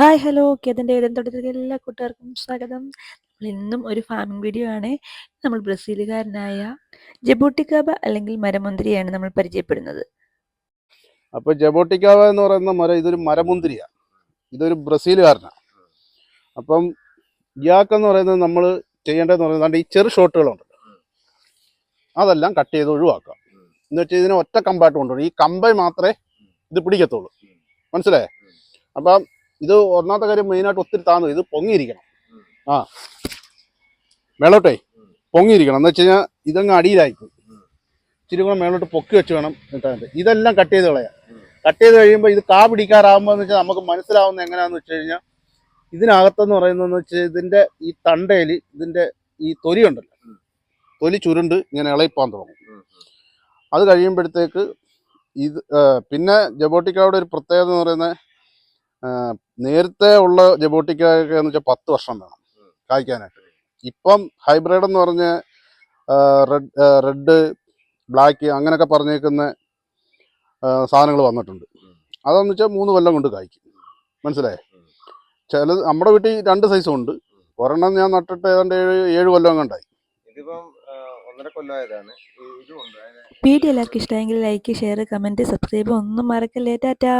Hi hello കേതിന്റെ ഏതെന്തോട്ടത്തിലേക്ക് എല്ലാ കൂട്ടുകാർക്കും സ്വാഗതം. നമ്മൾ ഇന്നും ഒരു ഫാമിംഗ് വീഡിയോ ആണ്. നമ്മൾ ബ്രസീലുകാരനായ ജബോട്ടിക്കാബ അല്ലെങ്കിൽ മരമുന്തിരിയാണ് നമ്മൾ പരിചയപ്പെടുന്നത്. അപ്പൊ ജബോട്ടിക്കാവ എന്ന് പറയുന്ന മരം ഇതൊരു മരമുന്തിരിയാണ് ഇതൊരു ബ്രസീലുകാരനാണ് അപ്പം ഇയാൾക്കെന്ന് പറയുന്നത് നമ്മൾ ചെയ്യേണ്ടതെന്ന് പറയുന്നത് ഈ ചെറു ഷോട്ടുകളുണ്ട്. അതെല്ലാം കട്ട് ചെയ്ത് ഒഴിവാക്കാം. എന്ന് വെച്ചാൽ ഇതിനെ ഒറ്റ കമ്പായിട്ട് കൊണ്ടുപോകും ഈ കമ്പൈ മാത്രമേ ഇത് പിടിക്കത്തുള്ളൂ. മനസ്സിലായേ? അപ്പം ഇത് ഒന്നാമത്തെ കാര്യം മെയിനായിട്ട് ഒത്തിരി താന്നു. ഇത് പൊങ്ങിയിരിക്കണം. ആ. മേളോട്ടേ പൊങ്ങിയിരിക്കണം. എന്ന് വെച്ച് കഴിഞ്ഞാൽ ഇതങ്ങ് അടിയിലായിപ്പോയി ഇച്ചിരി കൂടെ മേളോട്ട് പൊക്കി വെച്ച് വേണം കിട്ടാൻ ഇതെല്ലാം കട്ട് ചെയ്ത് കളയാം. കട്ട് ചെയ്ത് കഴിയുമ്പോൾ ഇത് കാ പിടിക്കാറാകുമ്പോൾ എന്ന് വെച്ചാൽ നമുക്ക് മനസ്സിലാവുന്ന എങ്ങനെയാന്ന് വെച്ച് കഴിഞ്ഞാൽ ഇതിനകത്തെന്ന് പറയുന്നതെന്ന് വെച്ചാൽ ഇതിന്റെ ഈ തണ്ടയിൽ ഇതിന്റെ ഈ തൊലി ഉണ്ടല്ലോ. തൊലി ചുരുണ്ട് ഇങ്ങനെ ഇളയിപ്പാൻ തുടങ്ങും. അത് കഴിയുമ്പോഴത്തേക്ക് ഇത് പിന്നെ ജബോട്ടിക്കയുടെ ഒരു പ്രത്യേകത എന്ന് പറയുന്നത് നേരത്തെ ഉള്ള ജബോട്ടിക്കൊക്കെ എന്ന് വെച്ചാൽ പത്ത് വർഷം വേണം കായ്ക്കാനായിട്ട്. ഇപ്പം ഹൈബ്രിഡ് എന്ന് പറഞ്ഞ് റെഡ് റെഡ് ബ്ലാക്ക് അങ്ങനെയൊക്കെ പറഞ്ഞേക്കുന്ന സാധനങ്ങൾ വന്നിട്ടുണ്ട്. അതെന്ന് വെച്ചാൽ മൂന്ന് കൊല്ലം കൊണ്ട് കായ്ക്കും. മനസ്സിലായേ? ചില നമ്മുടെ വീട്ടിൽ രണ്ട് സൈസും ഉണ്ട്. ഒരെണ്ണം ഞാൻ നട്ടിട്ട് ഏതാണ്ട് ഏഴ് ഏഴ് കൊല്ലം കണ്ടായി വീഡിയോ എല്ലാവർക്കും ഇഷ്ടമെങ്കിൽ ലൈക്ക് ഷെയർ കമന്റ് സബ്സ്ക്രൈബ് ഒന്നും മറക്കല്ലേ. ടാറ്റാ.